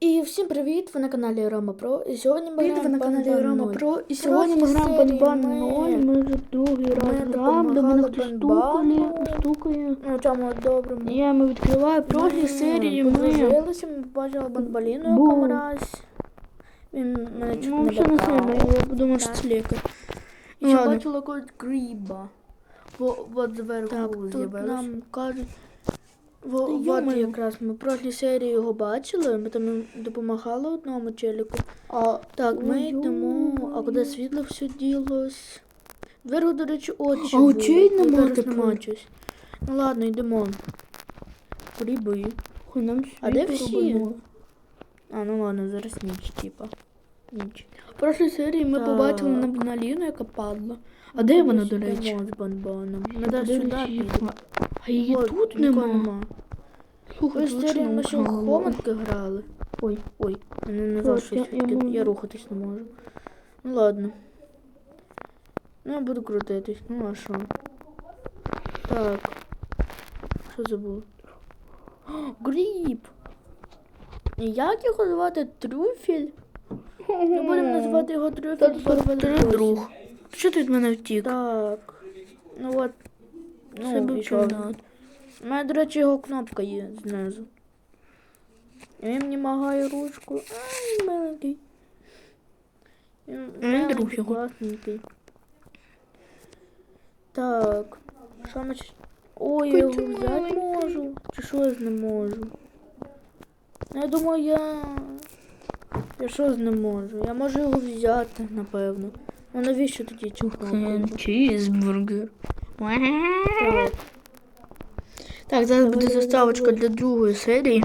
І всім привіт! Ви на каналі Рома Про. І сьогодні ми граємо на каналі Рома 0. Про. І сьогодні ми граємо Банбан 0. Ми вже другий раз граємо, до мене хтось стукає, стукає. Ну, чому доброму. Я ми відкриваю прошлі серії. Ми подружилися, ми побачили Банбаліну якому раз. Він мене чуть ну не все не сильно, я подумав, що це лікар. І Ну, ще бачила якогось гриба. Во, от зверху Так, тут нам кажуть, от йо-моє. якраз ми в прошлій серії його бачили, ми там допомагали одному челіку. а Так, ми йдемо, а куди світло все ділось? Дверку, до речі, очі. А очей нема тепер. Ну ладно, йдемо. Нам А де всі? А, ну ладно, зараз ніч, типа. Ніч. В прошлій серії ми побачили на яка падла. А де вона, до речі? з банбаном. Я Надо сюди. А її От, тут нікого нема. Слухай, Ось точно ми ще в хоманки грали. Ой, ой, мене не Так, щось я- я можу. я рухатись не можу. Ну ладно. Ну я буду крутитись, ну а що? Так. Що забув? О, Гріб! Як його звати? Трюфель? Ми будемо називати його трюфель. Досі. друг. Що ти від мене втік? Так. Ну от. Це Ну, був пішов. У мене, до речі, його кнопка є знизу. Він мені магає ручку. Ай, миленький. Він Він друг миленький, його. класненький. Так. Що ми... щ- Ой, я його Котю взяти маленький. можу. Чи щось не можу? Ну, я думаю, я... Я щось не можу. Я можу його взяти, напевно. Ну навіщо тоді кнопку? Чізбургер. Так. Так, зараз буде заставочка для другої серії.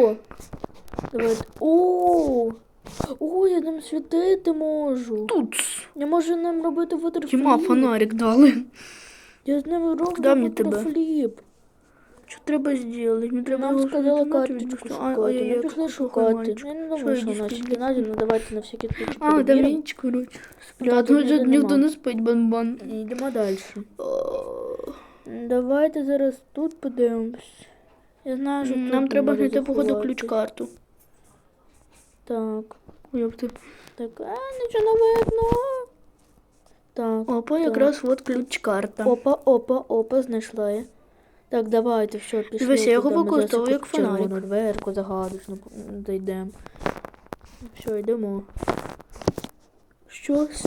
О! Давайте. О! О, я ним світити можу. Тут Я можу ним робити ватерфліп. тьма фонарик дали. Я з ним роблю ватерфліп. Що треба зробити? Мені треба Нам сказали шукати, карточку шукати. я Ми пішли шукати. Я не думаю, що в нашій пізні? ну давайте на всякий случай А, перевіримо. мені, коротше. ніде ніхто не спить, бан-бан. Йдемо далі. Давайте зараз тут подивимось. Я знаю, що Нам треба знайти, походу, ключ-карту. Так. Ой. Так, а, нічого не видно. Так. Опа, якраз от ключ-карта. Опа, опа, опа, знайшла я. Так, давайте, все, пішли. Дивись, я його зараз як в червону. Дверку загадочну зайдемо. Все, йдемо. Щось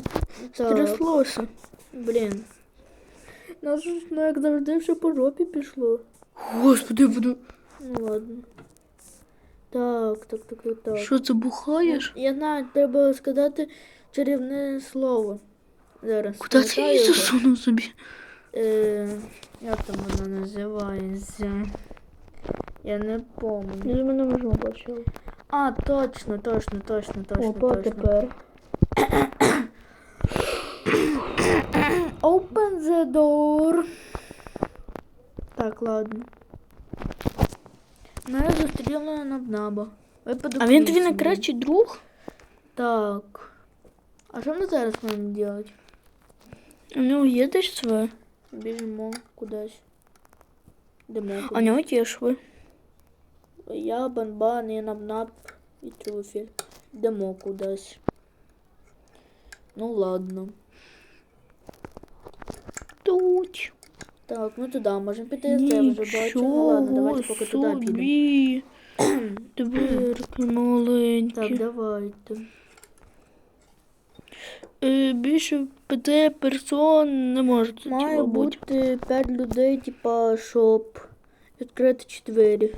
Так, стряслося. блін. Нас ж, ну, як завжди, все по жопі пішло. Господи, я буду. Ну ладно. Так, так, так, так, так. Що це бухаєш? Я знаю, треба сказати чарівне слово. Зараз. Куди це його. засунув собі? Е, як там воно називається? Я не пам'ятаю. Я мене можу бачив. А, точно, точно, точно, точно, Опа, точно. тепер. Open the door. Так, ладно. Мене зустріли Набнаба. Випадок А він вісім. найкращий друг? Так. А що ми зараз маємо робити? У нього є десь своє? Біжимо кудись. Йдемо А у кудись. нього є шви. Я, Банбан, і Набнаб і Трюфель. Йдемо кудись. Ну ладно. Тут. Так, ми туди можемо піти, я це вже бачу. Ну ладно, давайте поки туди підемо. собі. Дверки маленькі. Так, давайте. Е, більше п'яти персон не може тут Має бути. бути 5 людей, типа, щоб відкрити двері.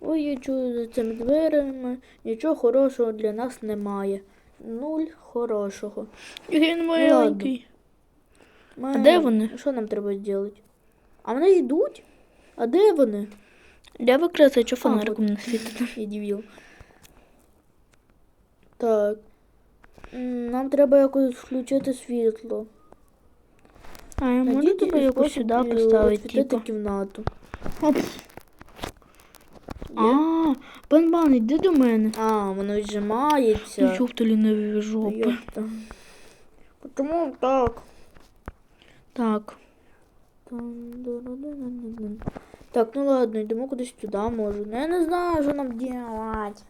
Ой, я чую за цими дверями. Нічого хорошого для нас немає. Нуль хорошого. Він маленький. Ми... А де вони? Що нам треба зробити? А вони йдуть? А де вони? Де викрити, що фонариком не світити? Я дебіл. Так. Нам треба якось включити світло. А я можу тебе якось сюди поставити, типу. кімнату. Оп. А, Бан-бан, іди до мене. А, воно віджимається. Нічого в ліниві жопи. Чому так? Так. Так, ну ладно, йдемо кудись туди, може. Ну я не знаю, що нам делать.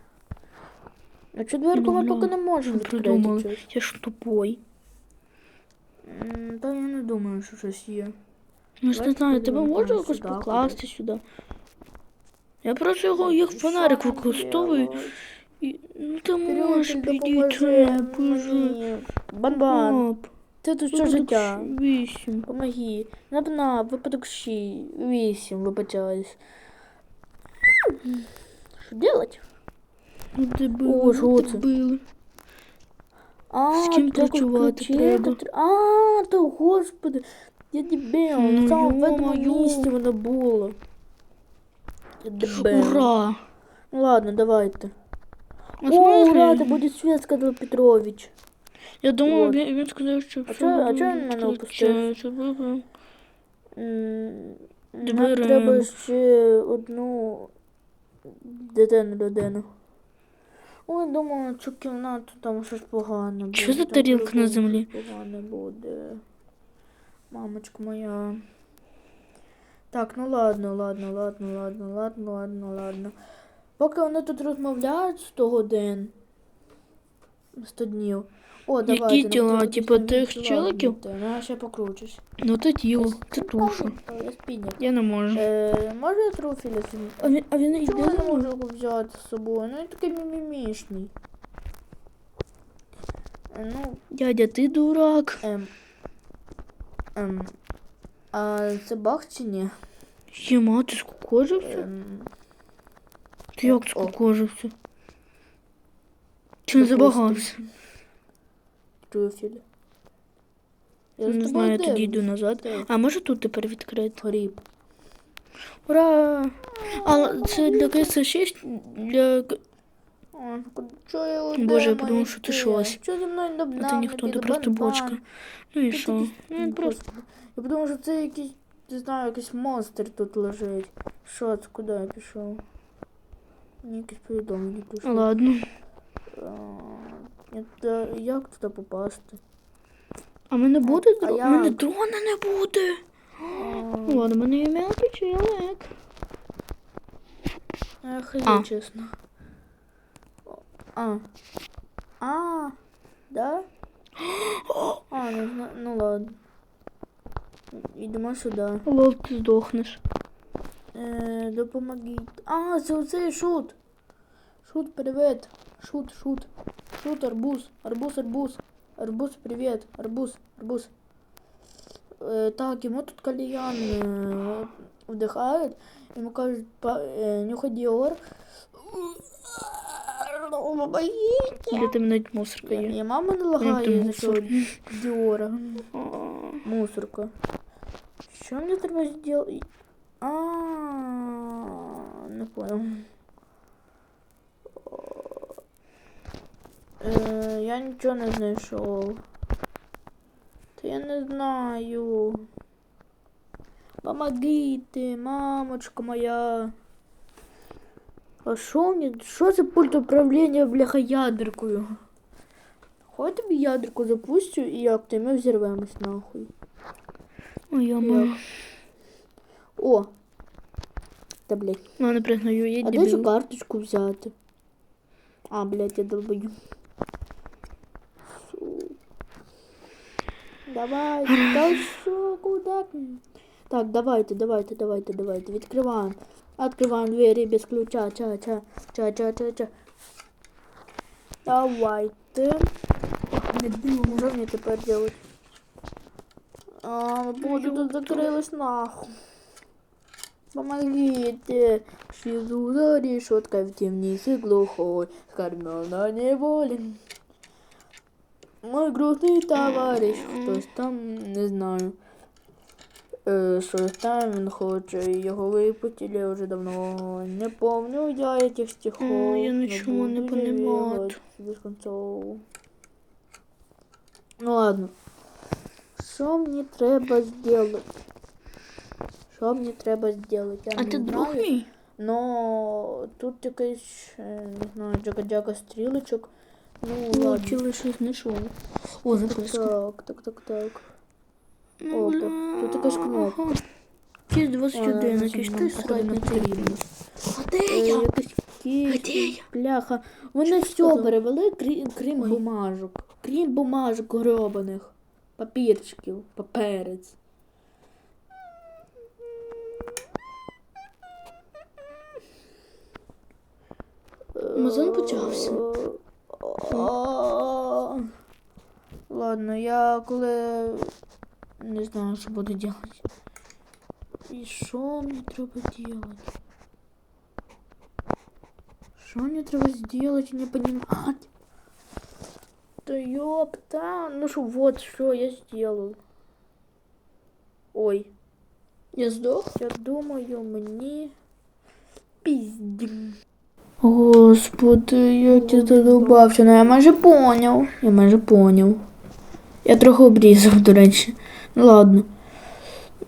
А ми Ну, поки не можемо Ми відкрити. щось. Я ж тупой. М, Та я не думаю, що щось є. Ну ж не Давайте знаю, тебе подивимось можна якось сюди покласти сюди. Я просто його як фонарик використовую. І... Ну ти можеш підійти, боже. Бан-бан, Оп. ти тут що Випадок життя? Вісім. Помоги. Нап-нап, випадок щі. Вісім, вибачаюсь. Що делать? Ну ти О, що ну, це? А, З ким треба працювати ключі, треба? котр- А, то господи. Я дебіл, Ну, в самому в одному ё-моё. місці воно було. Я дебіл. Ура! Ну ладно, давайте. А О, смотри. ура, це буде світ, сказав Петрович. Я думав, Вот. він, він сказав, що А все чо- а буде чо він мене опустив? відключається. Бу-бу. М, Нам Дверем. треба ще одну дитину людину. Ой, думала, цю кімнату там щось погане буде. Що за тарілка на землі? Погане буде. Мамочка моя. Так, ну ладно, ладно, ладно, ладно, ладно, ладно, ладно. Поки вони тут розмовляють 100 годин. 100 днів. О, давайте. Які тіла? десь тих челиків? Ну, я ще покручусь. Ну ти тіло, ти тушу. Я. Не можу. Е, може я собі? А він, а він Чого я не можу його взяти з собою? Ну він такий мімімішний. Е, Ну, Дядя, ти дурак. ем. Ем. А це баг чи ні? Єма, ти скукожився? Ем, Ти як скукожився? Чи не забагався? Трофіль. Я Не знаю, тоді дивлюсь. йду назад. А може тут тепер відкрити? Гріб. Ура! А це для КС6? Для... к- О, Чого я Боже, я подумав, що ти щось. А ти ніхто, ти просто бочка. Ну і що? Ну, просто... Я подумав, що це якийсь, не знаю, якийсь монстр тут лежить. Що це, куди я пішов? Мені якесь повідомлення прийшло. Ладно. А, туди- Як туди попасти? А мене буде А дрон? я- Мене дрона не буде. А, Ну ладно, мене ім'я печелек. Ах, А. чесно. А. А. Да? А, ну, зна- ну ладно. Йдемо сюди. Лол, ти здохнеш. Е, допомогіть. А, це оцей шут. Шут, привіт. Шут, шут. Шут, арбуз. Арбуз, арбуз. Арбуз, привіт. Арбуз, арбуз. Е, так, йому тут кальян е, вдихають. Йому кажуть, па, е, нюхай Діор. Помогите. Де ти мене мусорка Я, є? я мама не Як лагає ти за мусор? цього Діора. А, Мусорка. Що мені треба зробити? А, не понял. Е, я нічого не знайшов. Та я не знаю. Помогите, мамочка моя. А що мені? Що це пульт управління, бляха, ядеркою? Хай тобі ядерку запустю і як ти ми взірвемось нахуй. Ой, яма. О! Та блядь. Ну, не признаю, я А де дебіл. карточку взяти? А, блядь, я долбою. Су. Давай, та що, куди? Так, давайте, давайте, давайте, давайте. Відкриваємо. Открываем двери без ключа. Ча, ча, ча, ча, ча, ча. Давайте. Не думаю, що мені тепер делать? А, боже, тут закрилось нахуй. Помогите, сижу за решеткой в темнице глухой, скормел на неволе. Мой грустный товарищ, хтось там, не знаю. Е, щось там він хоче, його випустили вже давно. Не помню я этих стихов. Ой, я но нічого не понимаю. Без концов. Ну ладно. Що мені треба зробити? Що мені треба зробити? Я А не ти друг мій? Но тут якийсь, е, не знаю, джага-джага стрілочок. Ну, О, ладно. тіло щось знайшов. О, записка. Так, так, так, так. Ну, Опа, бля. тут якась кнопка. Ті 21, Ладно, якийсь ти. А де я? Якась Де кість, я? бляха. Вони все перевели, крім, крім бумажок. Крім бумажок гробаних. Папірчиків, паперець. Мазон почався. А, Ладно, я коли не знаю, що буду робити. І що мені треба робити? Що мені треба зробити, не понимать? Да ёпта. Ну что, вот что я сделал. Ой, Я здох? я думаю, мені пізді. Господи, як ти задовбався. Ну я майже поняв. Я майже поняв. Я трохи обрізав, до речі. Ну ладно.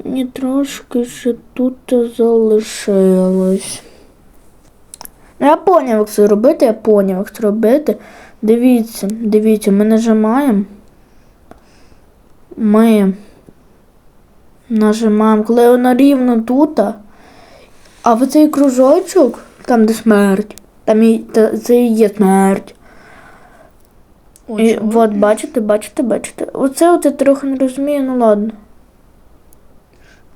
Мені трошки ще тут залишилось. Ну, я поняв, як це робити, я поняв, як це робити. Дивіться, дивіться, ми нажимаємо. Ми нажимаємо, коли воно рівно тут. А в цей кружочок, там де смерть, там і та- це і є смерть. І, от, бачите, бачите, бачите. Оце от я трохи не розумію, ну ладно.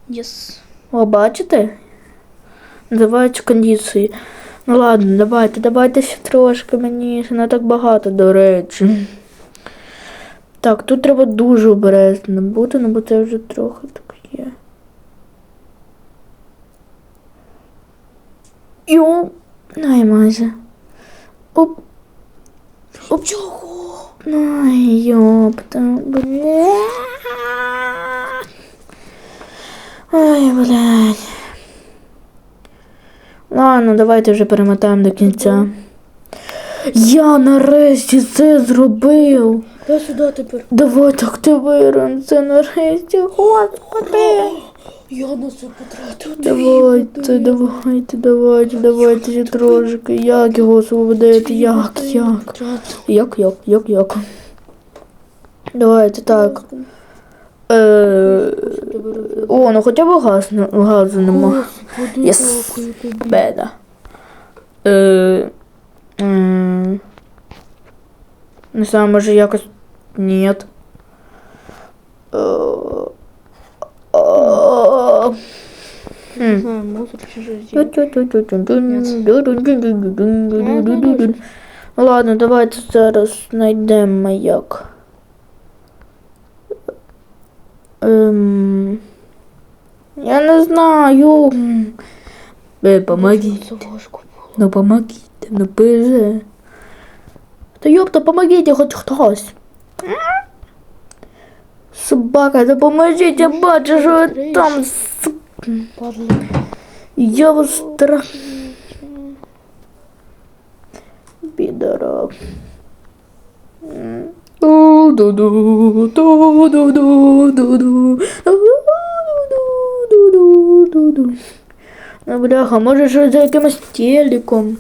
Єс. О, бачите? Називаються кондиції. Ну ладно, давайте, давайте ще трошки мені, ще не так багато, до речі. Так, тут треба дуже обережно бути, ну бо це вже трохи так є. Йо, най майже. Оп. Оп. Чого? Ай, ёпта, бля. Ай, блядь. Ладно, давайте вже перемотаємо до кінця. Я нарешті це зробив. Я сюди тепер. Давайте активируємо це нарешті. Господи. Я на це потратив. Давайте, давайте, давайте, давайте ще трошки. Як його освободити? Як, як? Як, як, як, як? Давайте так. Е, о, ну хоча б газ, газу нема. Єс. Беда. Е, м, не знаю, може якось. Нет. Е, а, Не знаю, мусор. Ну Ладно, давайте зараз знайдемо як. Ем, я не знаю. Помогіть. Це важко було. Ну помогіть, ну пиже. Та ёпта, помогите хоч хтось. Собака, допоможіть, я бачу, що ви там. Я вас стра... Підорок. Ду-ду-ду, ду-ду-ду, ду-ду, ду-ду-ду-ду-ду. Ну, бляха, може щось за якимось телеком.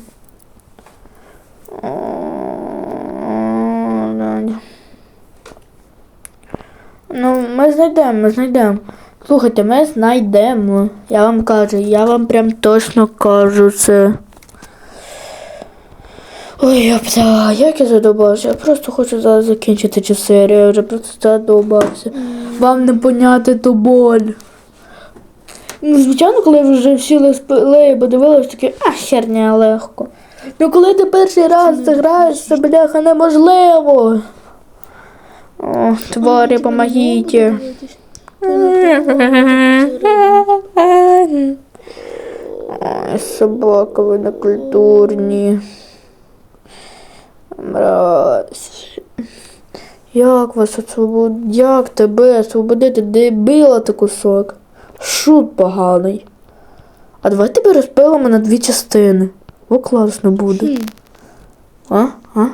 Ну, ми знайдемо, ми знайдемо. Слухайте, ми знайдемо. Я вам кажу, я вам прям точно кажу це. Ой, я як я задобався. Я просто хочу зараз закінчити цю серію, я вже просто задобався. Вам не поняти ту боль. Ну, звичайно, коли ви вже всі летсплеї подивились, такі, а, херня легко. Ну коли ти перший раз це граєш, це бляха неможливо. О, тварі, помогіть. Ой, собака, ви не культурні. Мразь. Як вас освободити? Як тебе освободити? Дебіла ти кусок? Шут поганий. А давай тебе розпилимо на дві частини. О, класно буде. А? А?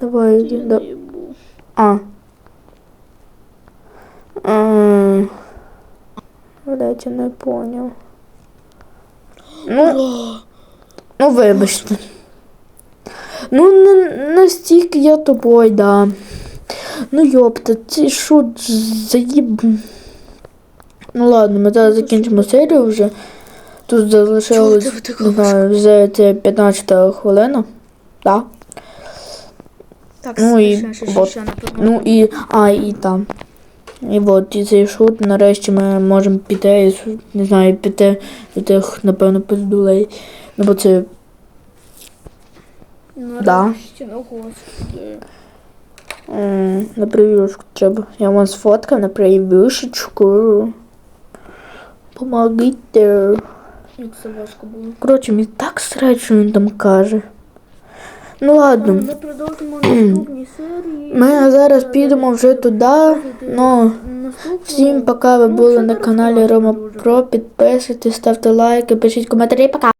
Давай. Да. А. Блять, я не понял. Ну, ну вибачте. Ну, не настільки я тобою, да. Ну йопта, ці шут заїб. Ну ладно, ми зараз закінчимо серію вже. Тут залишилось, не знаю, вже це 15 хвилина. Да. Так, Ну і ще, ще. Ну і. А, і там. І от, і цей шут, нарешті ми можемо піти, не знаю, піти від тих, напевно, пиздулей. Ну бо це. Нарешті, ну господи. м, на прев'юшку треба. Я вам сфоткав на прев'юшечку. Помогите. Як важко було. Коротше, мені так срать, що він там каже. Ну ладно. Ми продовжимо наступні серії. Ми зараз підемо вже туди. Ну, всім пока ви були на каналі Рома? Про. Підписуйтесь, ставте лайки, пишіть коментарі. Пока!